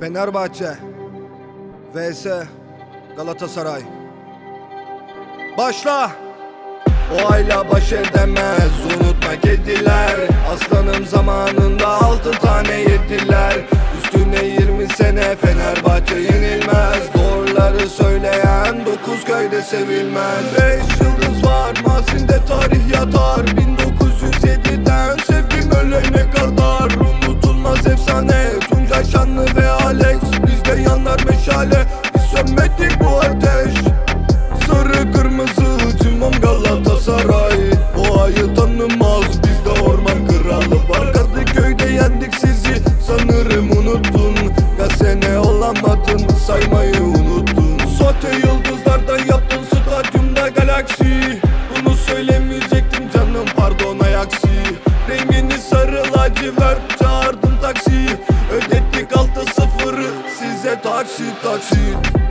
Fenerbahçe vs Galatasaray. Başla! O ayla baş edemez unutma kediler. Aslanım zamanında altı tane yediler Üstüne 20 sene Fenerbahçe yenilmez. Doğruları söyleyen dokuz köyde sevilmez. Beş yıldız var mazinde tarih yatar. 1907'den sevgim ölene kadar. Unutulmaz efsane Şanlı ve Alex Bizde yanar meşale. Biz sönmedik bu ateş. Sarı kırmızı cimom Galatasaray. O ayı tanımaz bizde orman kralı var. Kadıköy'de yendik sizi sanırım unuttun. Gazene olamadın saymayı unuttun. Sote yıldızlardan yaptın stadyumda galaksi. Bunu söylemeyecektim canım pardon ayaksi Rengini sarı lacivert çağırdım taksi taksi taksi